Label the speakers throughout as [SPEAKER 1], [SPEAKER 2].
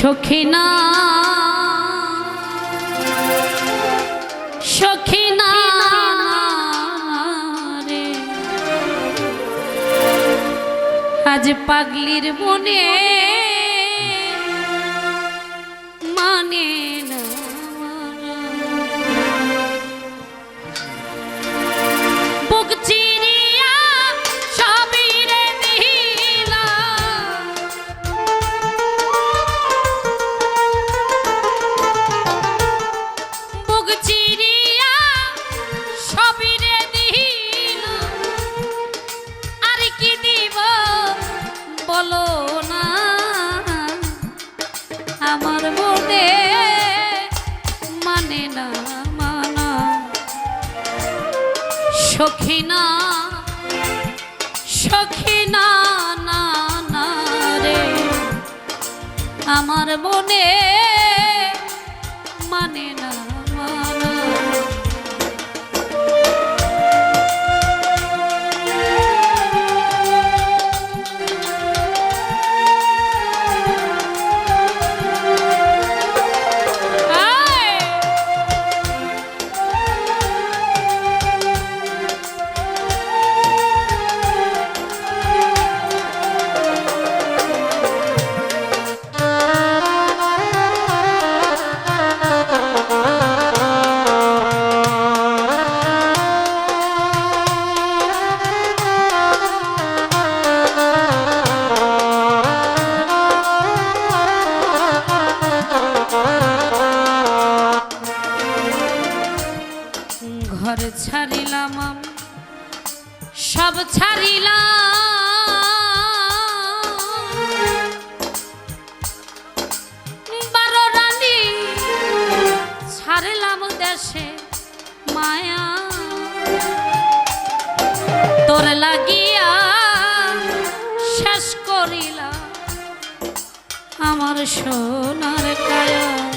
[SPEAKER 1] সখিনা। সখিনা রে। আজ পাগলির মনে মানে সখিনা সখিনা না রে। আমার মানে ছাড়িলাম আমি, সব ছাড়িলাম। বারো রানী ছাড়িলাম দেশে মায়া। তোর লাগিয়া শেষ করিলাম আমার সোনার কায়া।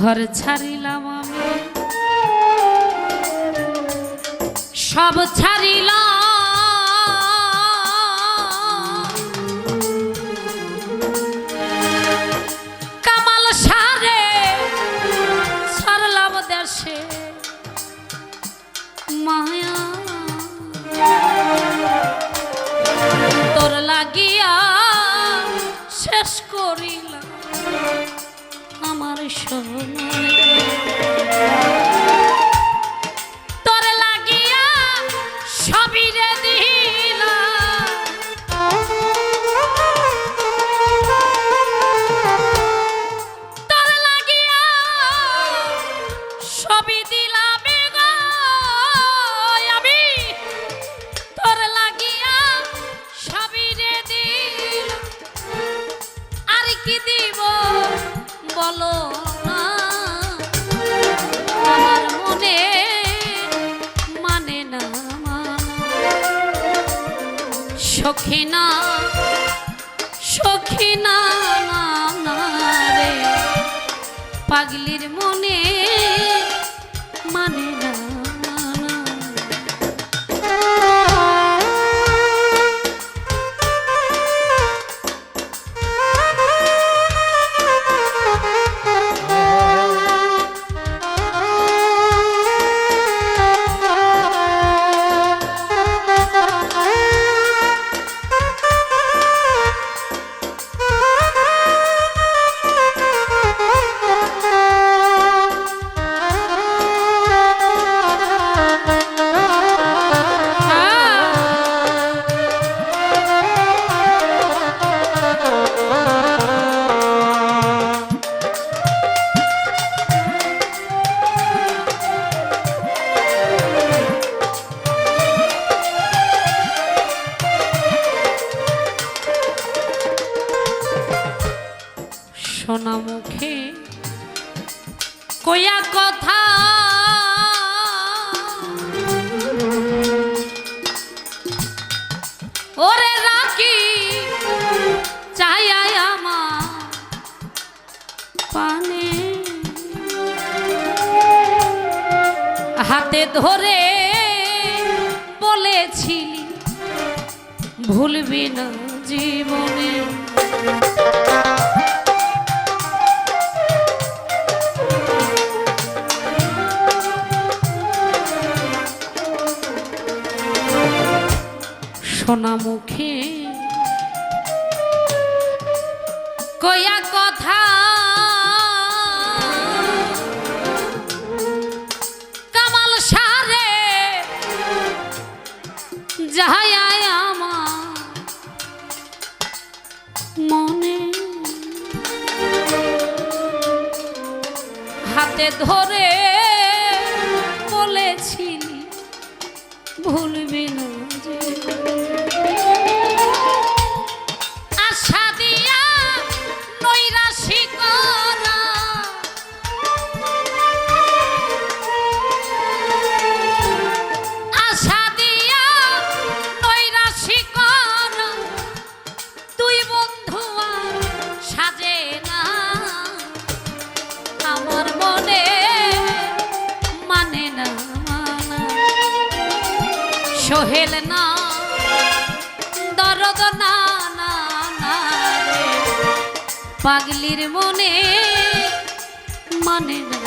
[SPEAKER 1] ঘর ছাড়িলাম আমি। সব ছাড়িলাম। কামাল সারে তোর লাগিয়া শেষ করিলাম। আমার সখিনা সখিনা না না রে। পাগলির মানে কইয়া কথা। ওরে রাখি চাই আমার পানে। হাতে ধরে বলেছিলি ভুলবি না জীবনে। সোনা মুখে কয়া কথা কামাল সারে যাহাই আমার মনে। হাতে ধরে সোহেল না দরদ না না না পাগলির মনে মানে না।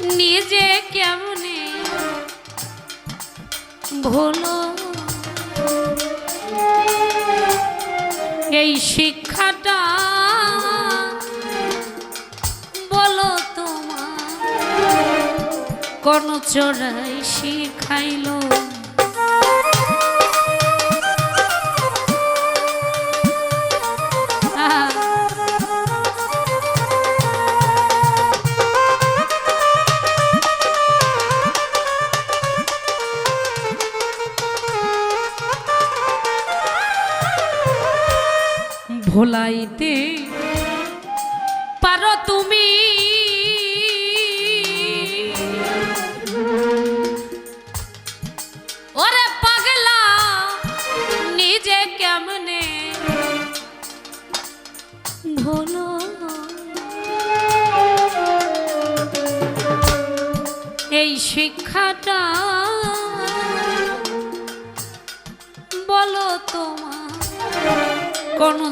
[SPEAKER 1] নিজে কেমনে ভোলো? এই শিক্ষাটা বলো তোমার কোন চোরাই শিখাইলো। ভোলাইতে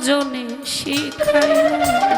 [SPEAKER 1] জনে শিখাইল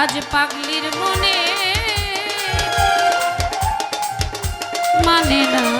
[SPEAKER 1] আজ পাগলির মনে মানে না।